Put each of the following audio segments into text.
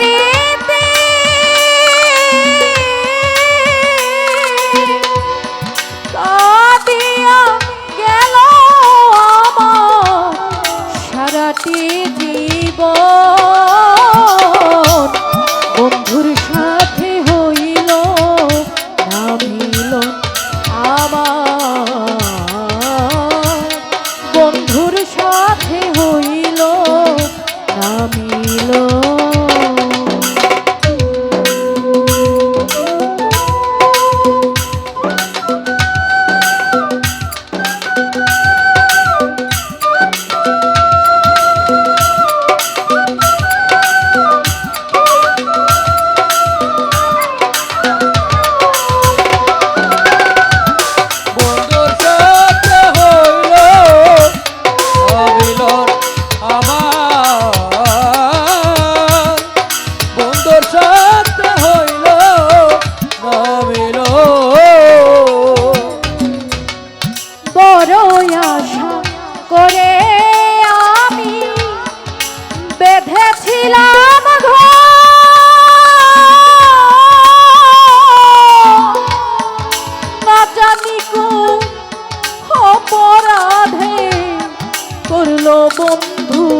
রে করল বন্ধু।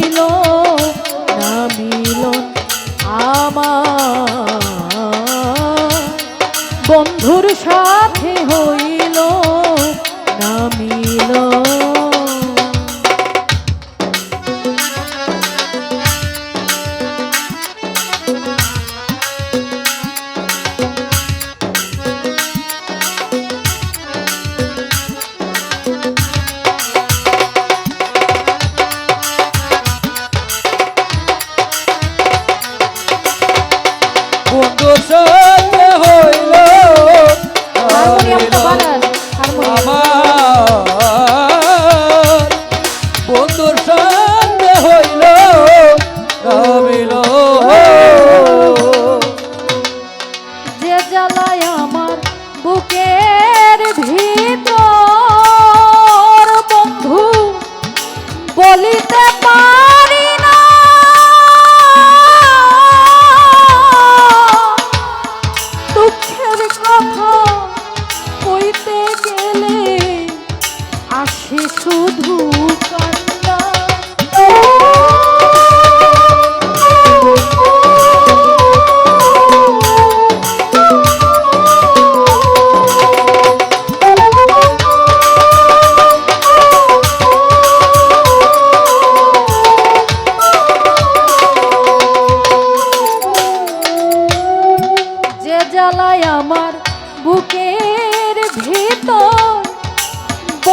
বলিতে পা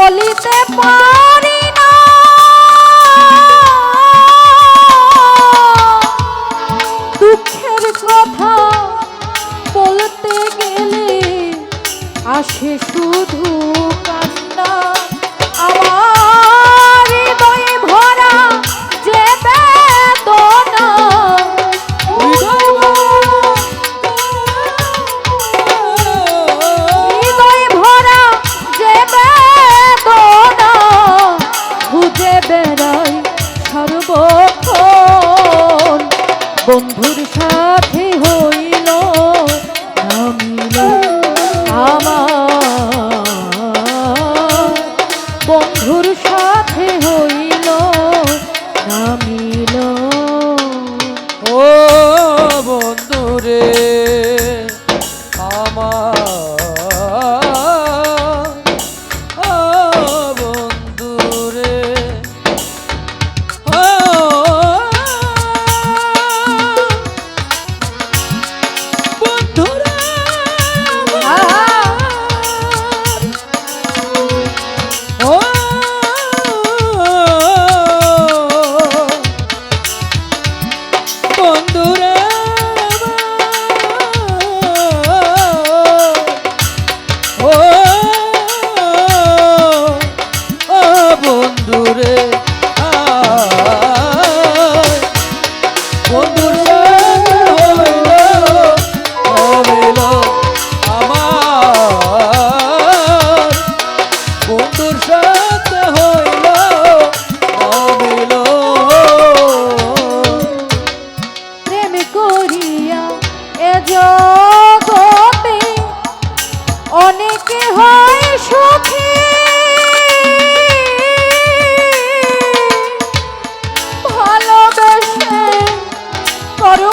চলিতে পার।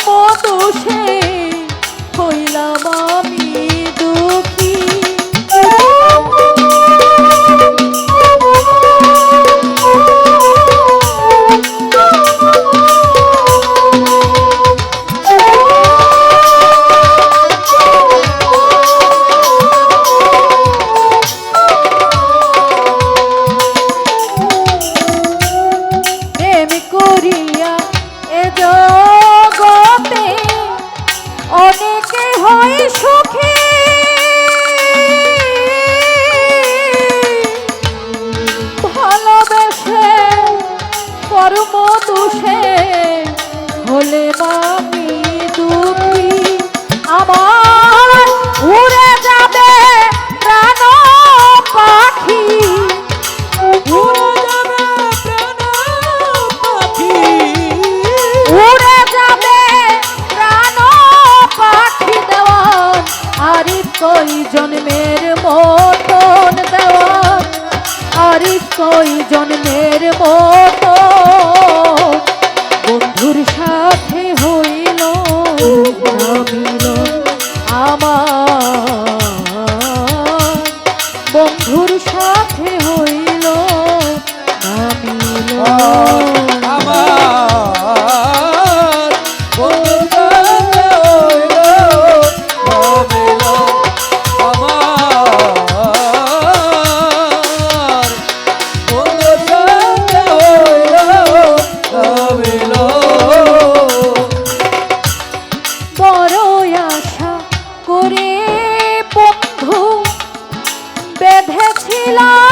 কত সে কই জন্মের মতন দেওয়া। আরিফ কই জন্মের মতন বড় আশা করে বন্ধু বেঁধেছিলাম